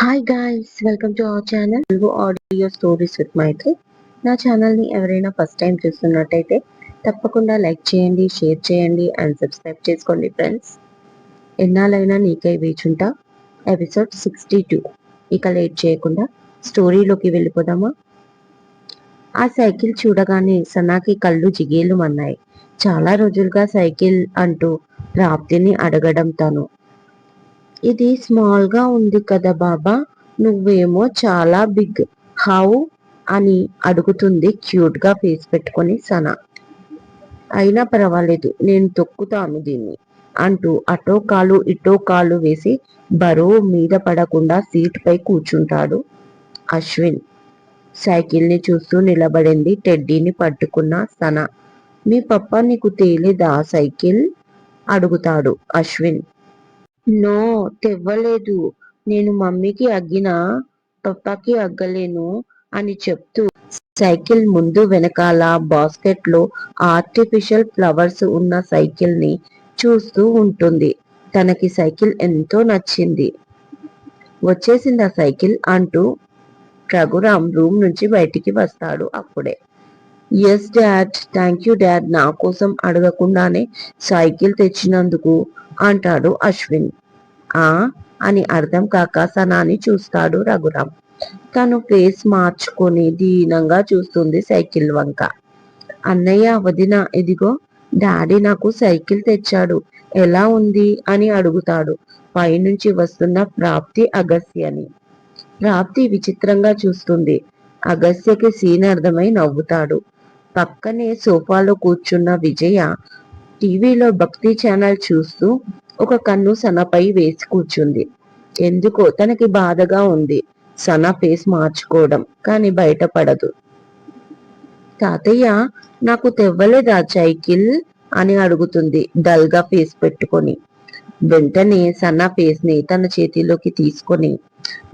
Hi guys welcome to our channel Telugu audio stories with Maithri నా ఛానల్ని ఎవరైనా first time చూస్తున్నట్టయితే తప్పకుండా లైక్ చేయండి షేర్ చేయండి అండ్ సబ్స్క్రైబ్ చేసుకోండి ఫ్రెండ్స్ ఎన్నాళ్ళైనా నీకై వేచుంటా. ఎపిసోడ్ సిక్స్టీ టూ ఇక లేట్ చేయకుండా స్టోరీలోకి వెళ్ళిపోదామా? ఆ సైకిల్ చూడగానే సనాకి కళ్ళు జిగేలు మన్నాయి. చాలా రోజులుగా సైకిల్ అంటూ ప్రాప్తిని అడగడం తను. ఇది స్మాల్గా ఉంది కదా బాబా. నువ్వేమో చాలా బిగ్ హౌ అని అడుగుతుంది క్యూట్గా ఫేస్ పెట్టుకొని సనా. అయినా పర్వాలేదు నేను తొక్కుతాను దీన్ని అంటూ అటో కాలు ఇటో కాలు వేసి బరువు మీద పడకుండా సీట్ పై కూర్చుంటాడు అశ్విన్. సైకిల్ని చూస్తూ నిలబడింది టెడ్డీని పట్టుకున్న సన. మీ పప్ప నీకు తేలేదా సైకిల్? అడుగుతాడు అశ్విన్. నో తెవ్వలేదు. నేను మమ్మీకి అగ్గిన పప్పాకి అగ్గలేను అని చెప్తూ సైకిల్ ముందు వెనకాల బాస్కెట్లో ఆర్టిఫిషియల్ ఫ్లవర్స్ ఉన్న సైకిల్ని చూస్తూ ఉంటుంది. తనకి సైకిల్ ఎంతో నచ్చింది. వచ్చేసింది ఆ సైకిల్ అంటూ రఘురామ్ రూమ్ నుంచి బయటికి వస్తాడు అప్పుడే. Yes dad thank you dad నా కోసం అడగకుండానే సైకిల్ తెచ్చినందుకు అంటాడు అశ్విన్. ఆ? అని అర్థం కాక సనాని చూస్తాడు రఘురామ్. తను ఫేస్ మార్చుకొని దీనంగా చూస్తుంది సైకిల్ వంక. అన్నయ్య వదిన ఇదిగో డాడీ నాకు సైకిల్ తెచ్చాడు. ఎలా ఉంది? అని అడుగుతాడు. పైనుంచి వస్తున్న ప్రాప్తి అగస్యని. ప్రాప్తి విచిత్రంగా చూస్తుంది. అగస్యకి సీన్ అర్థమై నవ్వుతాడు. పక్కనే సోఫాలో కూర్చున్న విజయ టీవీలో భక్తి ఛానల్ చూస్తూ ఒక కన్ను సనపై వేసి కూర్చుంది. ఎందుకో తనకి బాధగా ఉంది. సన ఫేస్ మార్చుకోవడం కానీ బయటపడదు. తాతయ్య నాకు తెవ్వలేదా సైకిల్ అని అడుగుతుంది డల్గా ఫేస్ పెట్టుకొని. వెంటనే సన్న ఫేస్ని తన చేతిలోకి తీసుకొని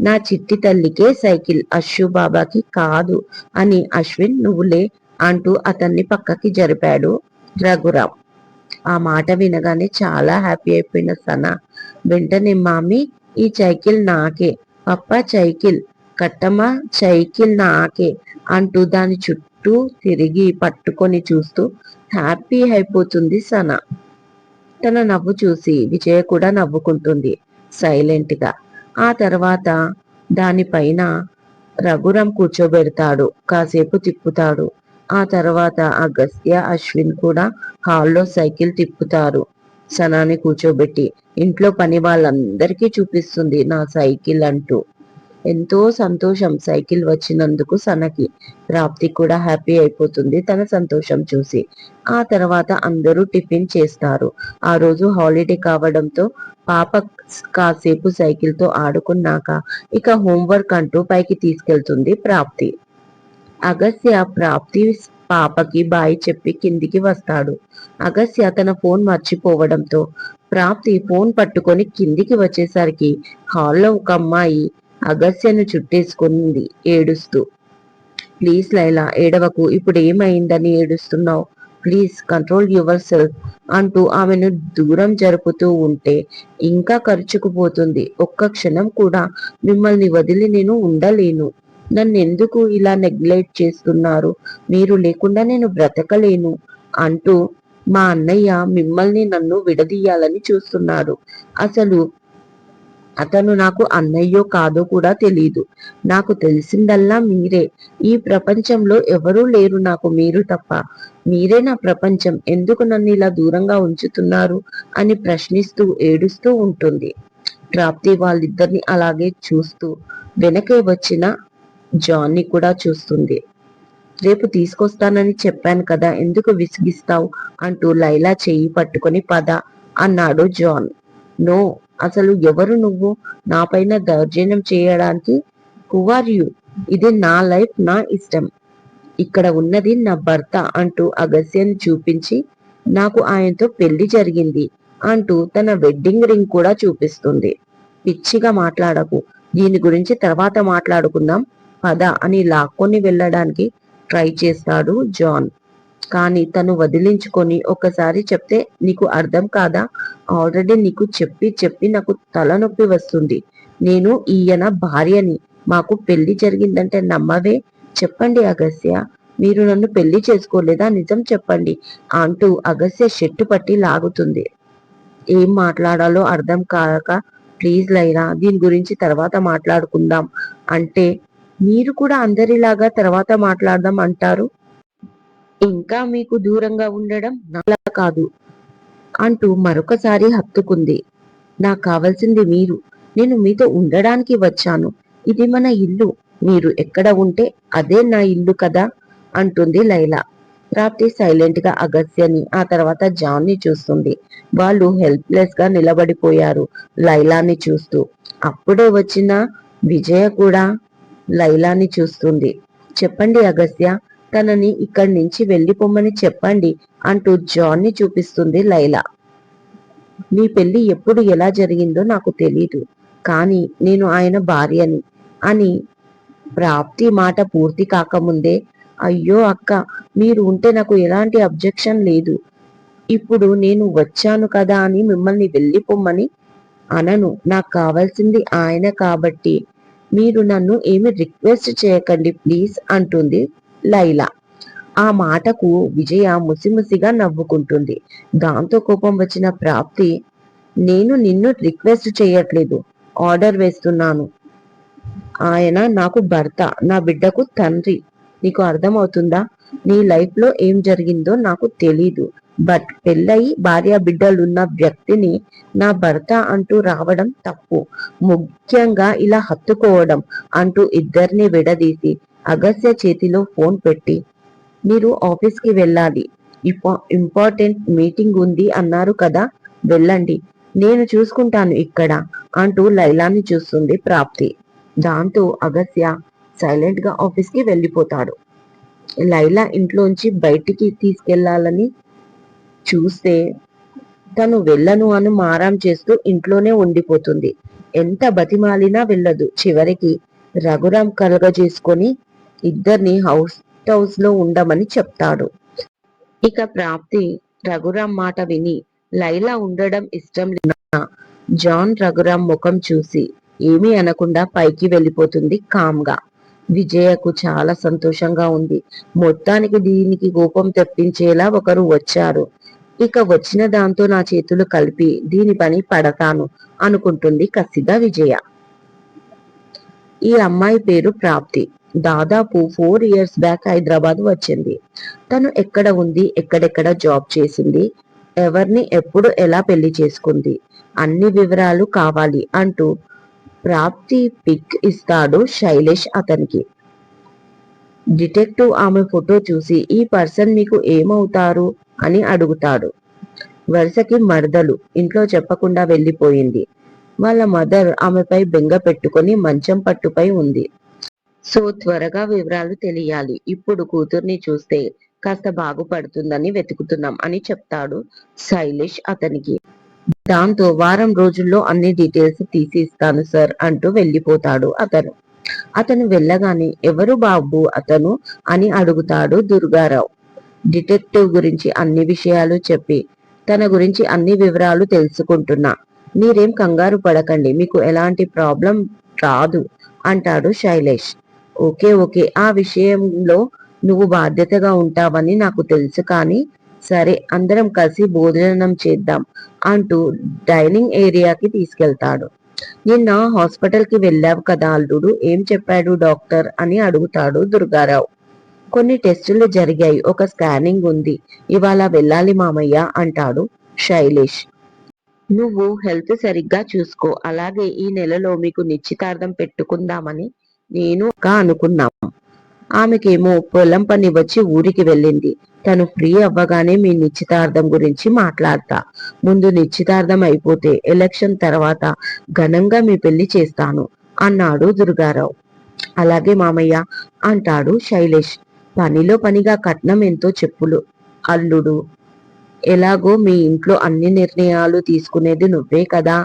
నా చిట్టి తల్లికే సైకిల్ అశ్వు బాబాకి కాదు అని అశ్విన్ నువ్వులే అంటూ అతన్ని పక్కకి జరిపాడు రఘురామ్. ఆ మాట వినగానే చాలా హ్యాపీ అయిపోయిన సన వెంటనే మామి ఈ సైకిల్ నాకే పప్ప సైకిల్ కట్టమ్మ సైకిల్ నాకే అంటూ దాని చుట్టూ తిరిగి పట్టుకొని చూస్తూ హ్యాపీ అయిపోతుంది సన. తన నవ్వు చూసి విజయ కూడా నవ్వుకుంటుంది సైలెంట్గా. ఆ తర్వాత దానిపైన రఘురం కూర్చోబెడతాడు కాసేపు తిప్పుతాడు. ఆ తర్వాత అగస్త్య అశ్విన్ కూడా హాల్లో సైకిల్ తిప్పుతారు సనాని కూర్చోబెట్టి. ఇంట్లో పని వాళ్ళందరికీ చూపిస్తుంది నా సైకిల్ అంటూ. ఎంతో సంతోషం సైకిల్ వచ్చినందుకు సనకి. ప్రాప్తి కూడా హ్యాపీ అయిపోతుంది తన సంతోషం చూసి. ఆ తర్వాత అందరూ టిఫిన్ చేస్తారు. ఆ రోజు హాలిడే కావడంతో పాప కాసేపు సైకిల్తో ఆడుకున్నాక ఇక హోంవర్క్ అంటూ పైకి తీసుకెళ్తుంది ప్రాప్తి. అగస్య ప్రాప్తి పాపకి బాయ్ చెప్పి కిందికి వస్తాడు. అగస్య తన ఫోన్ మర్చిపోవడంతో ప్రాప్తి ఫోన్ పట్టుకొని కిందికి వచ్చేసరికి హాల్లో ఒక అమ్మాయి అగస్యను చుట్టేసుకుంది ఏడుస్తూ. ప్లీజ్ లైలా ఏడవకు ఇప్పుడు ఏమైందని ఏడుస్తున్నావు? ప్లీజ్ కంట్రోల్ యువర్ సెల్ఫ్ అంటూ ఆమెను దూరం జరుపుతూ ఉంటే ఇంకా ఖర్చుకుపోతుంది ఒక్క క్షణం కూడా మిమ్మల్ని వదిలి నేను ఉండలేను. నన్ను ఎందుకు ఇలా నెగ్లెక్ట్ చేస్తున్నారు? మీరు లేకుండా నేను బ్రతకలేను అంటూ మా అన్నయ్య మిమ్మల్ని నన్ను విడదీయాలని చూస్తున్నాడు అసలు అతను నాకు అన్నయ్యో కాదో కూడా తెలీదు. నాకు తెలిసిందల్లా మీరే. ఈ ప్రపంచంలో ఎవరూ లేరు నాకు మీరు తప్ప. మీరే నా ప్రపంచం. ఎందుకు నన్ను ఇలా దూరంగా ఉంచుతున్నారు? అని ప్రశ్నిస్తూ ఏడుస్తూ ఉంటుంది. ప్రాప్తి వాళ్ళిద్దరిని అలాగే చూస్తూ వెనకే వచ్చిన జాన్ని కూడా చూస్తుంది. రేపు తీసుకొస్తానని చెప్పాను కదా ఎందుకు విసిగిస్తావు? అంటూ లైలా చెయ్యి పట్టుకుని పద అన్నాడు జాన్. నో అసలు ఎవరు నువ్వు? నాపైన దౌర్జన్యం చేయడానికి? Who are you? ఇది నా లైఫ్ నా ఇష్టం. ఇక్కడ ఉన్నది నా భర్త అంటూ అగస్యాన్ని చూపించి నాకు ఆయనతో పెళ్ళి జరిగింది అంటూ తన వెడ్డింగ్ రింగ్ కూడా చూపిస్తుంది. పిచ్చిగా మాట్లాడకు. దీని గురించి తర్వాత మాట్లాడుకుందాం. పద అని లాక్కొని వెళ్ళడానికి ట్రై చేస్తాడు జాన్. కానీ తను వదిలించుకొని ఒకసారి చెప్తే నీకు అర్థం కాదా? ఆల్రెడీ నీకు చెప్పి చెప్పి నాకు తలనొప్పి వస్తుంది. నేను ఈయన భార్యని మాకు పెళ్ళి జరిగిందంటే నమ్మవే? చెప్పండి అగస్య. మీరు నన్ను పెళ్ళి చేసుకోలేదా? నిజం చెప్పండి అంటూ అగస్య షెట్టు పట్టి లాగుతుంది. ఏం మాట్లాడాలో అర్థం కాక ప్లీజ్ లైనా దీని గురించి తర్వాత మాట్లాడుకుందాం అంటే మీరు కూడా అందరిలాగా తర్వాత మాట్లాడదాం అంటారు? ఇంకా మీకు దూరంగా ఉండడం నాలా కాదు. అంటూ మరొకసారి హత్తుకుంది. నాకు కావాల్సింది మీరు. నేను మీతో ఉండడానికి వచ్చాను. ఇది మన ఇల్లు. మీరు ఎక్కడ ఉంటే అదే నా ఇల్లు కదా? అంటుంది లైలా. ప్రాప్తి సైలెంట్గా అగస్యని ఆ తర్వాత జాన్ని చూస్తుంది. వాళ్ళు హెల్ప్లెస్గా నిలబడిపోయారు లైలాని చూస్తూ. అప్పుడే వచ్చిన విజయ కూడా లైలాని చూస్తుంది. చెప్పండి అగస్త్య తనని ఇక్కడి నుంచి వెళ్ళిపోమ్మని చెప్పండి అంటూ జాన్ని చూపిస్తుంది లైలా. మీ పెళ్ళి ఎప్పుడు ఎలా జరిగిందో నాకు తెలీదు కానీ నేను ఆయన భార్యని అని ప్రాప్తి మాట పూర్తి కాకముందే అయ్యో అక్క మీరు ఉంటే నాకు ఎలాంటి అబ్జెక్షన్ లేదు. ఇప్పుడు నేను వచ్చాను కదా అని మిమ్మల్ని వెళ్ళిపోమ్మని అనను నాకు కావాల్సింది ఆయన కాబట్టి. మీరు నన్ను ఏమి రిక్వెస్ట్ చేయకండి ప్లీజ్ అంటుంది లైలా. ఆ మాటకు విజయ ముసిముసిగా నవ్వుకుంటుంది. దాంతో కోపం వచ్చిన ప్రాప్తి నేను నిన్ను రిక్వెస్ట్ చేయట్లేదు ఆర్డర్ వేస్తున్నాను. ఆయన నాకు భర్త నా బిడ్డకు తండ్రి నీకు అర్థమవుతుందా? నీ లైఫ్లో ఏం జరిగిందో నాకు తెలీదు. బట్ పెళ్ళయి భార్య బిడ్డలున్న వ్యక్తిని నా భర్త అంటూ రావడం తప్పు. ముఖ్యంగా ఇలా హత్తుకోవడం అంటూ ఇద్దరిని విడదీసి అగస్య చేతిలో ఫోన్ పెట్టి మీరు ఆఫీస్కి వెళ్ళాలి. ఇంపార్టెంట్ మీటింగ్ ఉంది అన్నారు కదా వెళ్ళండి. నేను చూసుకుంటాను ఇక్కడ అంటూ లైలాని చూస్తుంది ప్రాప్తి. దాంతో అగస్య సైలెంట్గా వెళ్ళిపోతాడు. లైలా ఇంట్లోంచి బయటికి తీసుకెళ్ళాలని చూస్తే తను వెళ్ళను అని మారాం చేస్తూ ఇంట్లోనే ఉండిపోతుంది. ఎంత బతిమాలినా వెళ్ళదు. చివరికి రఘురాం కలగజేసుకొని ఇద్దరిని హౌస్ హౌస్లో ఉండమని చెప్తాడు. ఇక ప్రాప్తి రఘురాం మాట విని లైలా ఉండడం ఇష్టం లేన జాన్ రఘురాం ముఖం చూసి ఏమీ అనకుండా పైకి వెళ్ళిపోతుంది కామ్గా. విజయకు చాలా సంతోషంగా ఉంది. మొత్తానికి దీనికి కోపం తెప్పించేలా ఒకరు వచ్చారు. ఇక వచ్చిన దాంతో నా చేతులు కలిపి దీని పని పడతాను అనుకుంటుంది కసిద విజయ. ఈ అమ్మాయి పేరు ప్రాప్తి. దాదాపు ఫోర్ ఇయర్స్ బ్యాక్ హైదరాబాద్ వచ్చింది. తను ఎక్కడ ఉంది ఎక్కడెక్కడ జాబ్ చేసింది ఎవరిని ఎప్పుడు ఎలా పెళ్ళి చేసుకుంది అన్ని వివరాలు కావాలి అంటూ ప్రాప్తి పిక్ ఇస్తాడు శైలేష్ అతనికి. డిటెక్టివ్ ఆమె ఫోటో చూసి ఈ పర్సన్ మీకు ఏమవుతారు? అని అడుగుతాడు. వరుసకి మరదలు ఇంట్లో చెప్పకుండా వెళ్ళిపోయింది. వాళ్ళ మదర్ ఆమెపై బెంగ పెట్టుకొని మంచం పట్టుపై ఉంది. సో త్వరగా వివరాలు తెలియాలి. ఇప్పుడు కూతుర్ని చూస్తే కాస్త బాగుపడుతుందని వెతుకుతున్నాం అని చెప్తాడు శైలేష్ అతనికి. దాంతో వారం రోజుల్లో అన్ని డీటెయిల్స్ తీసి ఇస్తాను సార్ అంటూ వెళ్ళిపోతాడు అతను. అతను వెళ్ళగానే ఎవరు బాబు అతను అని అడుగుతాడు దుర్గారావు. డిటెక్టివ్ గురించి అన్ని విషయాలు చెప్పి తన గురించి అన్ని వివరాలు తెలుసుకుంటున్నా. మీరేం కంగారు పడకండి మీకు ఎలాంటి ప్రాబ్లం రాదు అంటాడు శైలేష్. ఓకే ఓకే ఆ విషయంలో నువ్వు బాధ్యతగా ఉంటావని నాకు తెలుసు కానీ సరే అందరం కలిసి భోజనం చేద్దాం అంటూ డైనింగ్ ఏరియాకి తీసుకెళ్తాడు. నిన్న హాస్పిటల్కి వెళ్ళావు కదా అల్లుడు ఏం చెప్పాడు డాక్టర్ అని అడుగుతాడు దుర్గారావు. కొన్ని టెస్టులు జరిగాయి. ఒక స్కానింగ్ ఉంది. ఇవాళ వెళ్ళాలి మామయ్య అంటాడు శైలేష్. నువ్వు హెల్త్ సరిగ్గా చూసుకో. అలాగే ఈ నెలలో మీకు నిశ్చితార్థం పెట్టుకుందామని నేను అనుకున్నాం. ఆమెకేమో పొలం పని వచ్చి ఊరికి వెళ్ళింది. తను ఫ్రీ అవ్వగానే మీ నిశ్చితార్థం గురించి మాట్లాడతా. ముందు నిశ్చితార్థం అయిపోతే ఎలక్షన్ తర్వాత ఘనంగా మీ పెళ్ళి చేస్తాను అన్నాడు దుర్గారావు. అలాగే మామయ్య అంటాడు శైలేష్. పనిలో పనిగా కట్నం ఎంతో చెప్పులు. అల్లుడు ఎలాగో మీ ఇంట్లో అన్ని నిర్ణయాలు తీసుకునేది నువ్వే కదా?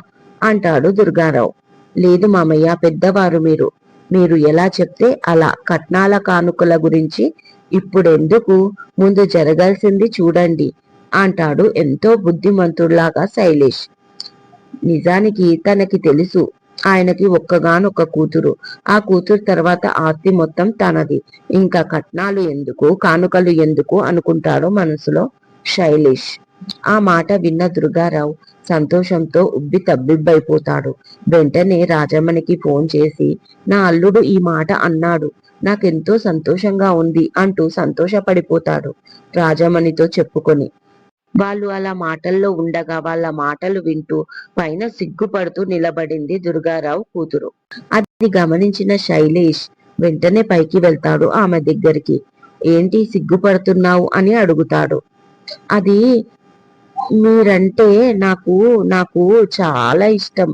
అంటాడు దుర్గారావు. లేదు మామయ్య పెద్దవారు మీరు. మీరు ఎలా చెప్తే అలా. కట్నాల కానుకల గురించి ఇప్పుడెందుకు? ముందు జరగాల్సింది చూడండి అంటాడు ఎంతో బుద్ధిమంతుడిలాగా శైలేష్. నిజానికి తనకి తెలుసు ఆయనకి ఒక్కగానొక్క కూతురు. ఆ కూతురు తర్వాత ఆస్తి మొత్తం తనది. ఇంకా కట్నాలు ఎందుకు కానుకలు ఎందుకు అనుకుంటాడు మనసులో శైలేష్. ఆ మాట విన్న దుర్గారావు సంతోషంతో ఉబ్బి తబ్బిబ్బైపోతాడు. వెంటనే రాజమ్మనికి ఫోన్ చేసి నా అల్లుడు ఈ మాట అన్నాడు. నాకెంతో సంతోషంగా ఉంది అంటూ సంతోషపడిపోతాడు రాజమణితో చెప్పుకొని. వాళ్ళు అలా మాటల్లో ఉండగా వాళ్ళ మాటలు వింటూ పైన సిగ్గుపడుతూ నిలబడింది దుర్గారావు కూతురు. అది గమనించిన శైలేష్ వెంటనే పైకి వెళ్తాడు ఆమె దగ్గరికి. ఏంటి సిగ్గుపడుతున్నావు? అని అడుగుతాడు. అది మీరంటే నాకు నాకు చాలా ఇష్టం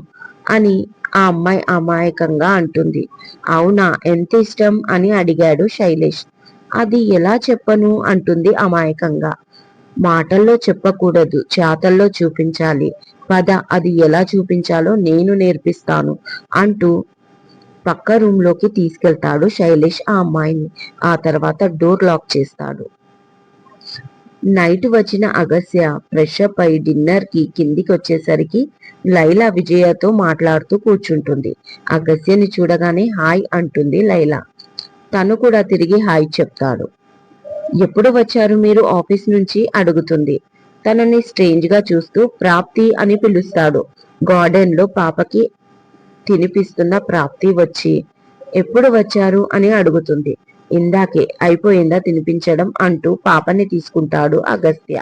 అని ఆ అమ్మాయి అమాయకంగా అంటుంది. అవునా ఎంత ఇష్టం? అని అడిగాడు శైలేష్. అది ఎలా చెప్పను? అంటుంది అమాయకంగా. మాటల్లో చెప్పకూడదు చేతల్లో చూపించాలి. పద అది ఎలా చూపించాలో నేను నేర్పిస్తాను అంటూ పక్క రూమ్లోకి తీసుకెళ్తాడు శైలేష్ ఆ అమ్మాయిని. ఆ తర్వాత డోర్ లాక్ చేస్తాడు. నైట్ వచ్చిన అగస్య ఫ్రెష్ అప్ అయి డిన్నర్కి కిందికి వచ్చేసరికి లైలా విజయతో మాట్లాడుతూ కూర్చుంటుంది. అగస్యని చూడగానే హాయ్ అంటుంది లైలా. తను కూడా తిరిగి హాయ్ చెప్తాడు. ఎప్పుడు వచ్చారు మీరు ఆఫీస్ నుంచి? అడుగుతుంది. తనని స్ట్రేంజ్గా చూస్తూ ప్రాప్తి అని పిలుస్తాడు. గార్డెన్లో పాపకి తినిపిస్తున్న ప్రాప్తి వచ్చి ఎప్పుడు వచ్చారు? అని అడుగుతుంది. ఇందాకే అయిపోయిందా తినిపించడం? అంటూ పాపని తీసుకుంటాడు అగస్త్య.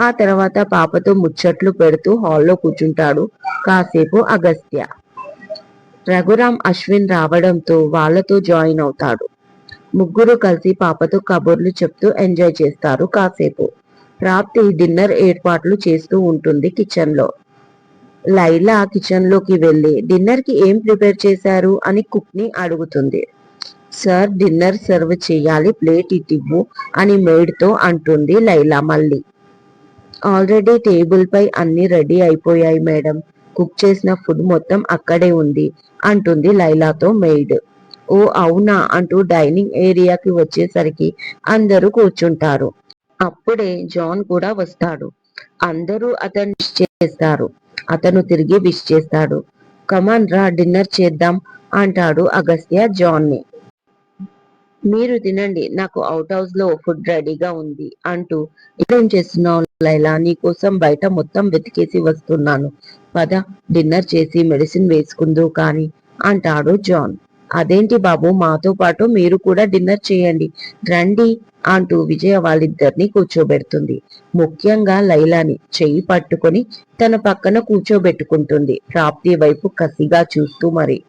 ఆ తర్వాత పాపతో ముచ్చట్లు పెడుతూ హాల్లో కూర్చుంటాడు కాసేపు అగస్త్య. రఘురాం అశ్విన్ రావడంతో వాళ్ళతో జాయిన్ అవుతాడు. ముగ్గురు కలిసి పాపతో కబుర్లు చెప్తూ ఎంజాయ్ చేస్తారు కాసేపు. ప్రాప్తి డిన్నర్ ఏర్పాట్లు చేస్తూ ఉంటుంది కిచెన్లో లైలా కిచెన్లోకి వెళ్ళి డిన్నర్కి ఏం ప్రిపేర్ చేశారు? అని కుక్ని అడుగుతుంది. సార్ డిన్నర్ సర్వ్ చేయాలి ప్లేట్ ఇటివ్వు అని మేడ్తో అంటుంది లైలా మళ్ళీ. ఆల్రెడీ టేబుల్ పై అన్ని రెడీ అయిపోయాయి మేడం. కుక్ చేసిన ఫుడ్ మొత్తం అక్కడే ఉంది అంటుంది లైలాతో మెయిడ్. ఓ అవునా అంటూ డైనింగ్ ఏరియాకి వచ్చేసరికి అందరూ కూర్చుంటారు. అప్పుడే జాన్ కూడా వస్తాడు. అందరూ అతను విష్ చేస్తారు. అతను తిరిగి విష్ చేస్తాడు. కమాన్ రా డిన్నర్ చేద్దాం అంటాడు అగస్త్య జాన్ని మీరు తినండి నాకు అవుట్ హౌస్లో ఫుడ్ రెడీగా ఉంది అంటూ ఇక్కడేం చేస్తున్నావు లైలా? నీకోసం బయట మొత్తం వెతికేసి వస్తున్నాను. పద డిన్నర్ చేసి మెడిసిన్ వేసుకుందు కాని అంటాడు జాన్. అదేంటి బాబు? మాతో పాటు మీరు కూడా డిన్నర్ చేయండి. రండి అంటూ విజయ వాళ్ళిద్దరిని కూర్చోబెడుతుంది. ముఖ్యంగా లైలాని చెయ్యి పట్టుకొని తన పక్కన కూర్చోబెట్టుకుంటుంది. ప్రాప్తి వైపు కసిగా చూస్తూ మరి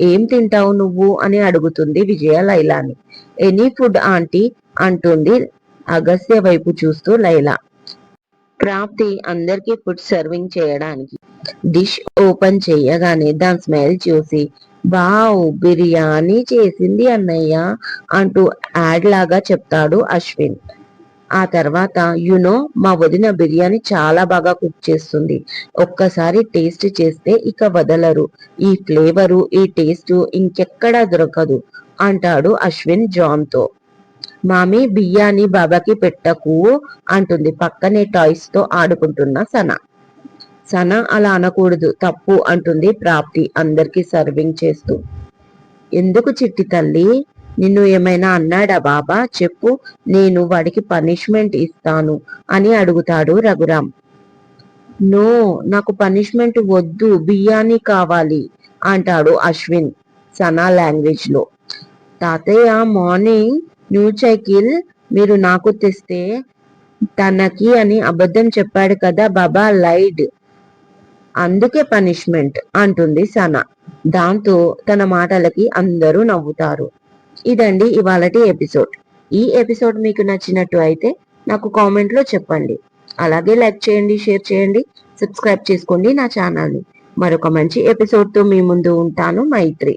ఏం తింటావు నువ్వు? అని అడుగుతుంది విజయ లైలాని. ఎనీ ఫుడ్ ఆంటీ అంటుంది అగస్త్య వైపు చూస్తూ లైలా. ప్రాప్తి అందరికి ఫుడ్ సర్వింగ్ చేయడానికి డిష్ ఓపెన్ చేయగానే దాని స్మెల్ చూసి వావ్ బిర్యానీ చేసింది అన్నయ్య అంటూ యాడ్ లాగా చెప్తాడు అశ్విన్. ఆ తర్వాత యునో మా వదిన బిర్యానీ చాలా బాగా కుక్ చేస్తుంది. ఒక్కసారి టేస్ట్ చేస్తే ఇక వదలరు. ఈ ఫ్లేవరు ఈ టేస్ట్ ఇంకెక్కడా దొరకదు అంటాడు అశ్విన్ జాన్తో. మామీ బియ్యాన్ని బాబాకి పెట్టకు అంటుంది పక్కనే టాయ్స్తో ఆడుకుంటున్న సనా. సన అలా అనకూడదు. తప్పు అంటుంది ప్రాప్తి అందరికి సర్వింగ్ చేస్తూ. ఎందుకు చిట్టి తల్లి? నిన్ను ఏమైనా అన్నాడా బాబా? చెప్పు నేను వాడికి పనిష్మెంట్ ఇస్తాను అని అడుగుతాడు రఘురాం నో నాకు పనిష్మెంట్ వద్దు బియ్యాన్ని కావాలి అంటాడు అశ్విన్ సనా లాంగ్వేజ్లో తాతయ్య మార్నింగ్ న్యూ సైకిల్ మీరు నాకు తెస్తే తనకి అని అబద్ధం చెప్పాడు కదా బాబా లైడ్. అందుకే పనిష్మెంట్ అంటుంది సన. దాంతో తన మాటలకి అందరూ నవ్వుతారు. ఇదండి ఇవాళటి ఎపిసోడ్ ఈ ఎపిసోడ్ మీకు నచ్చినట్టు అయితే నాకు కామెంట్లో చెప్పండి. అలాగే లైక్ చేయండి షేర్ చేయండి సబ్స్క్రైబ్ చేసుకోండి నా ఛానల్ని మరొక మంచి ఎపిసోడ్తో మీ ముందు ఉంటాను మైత్రి.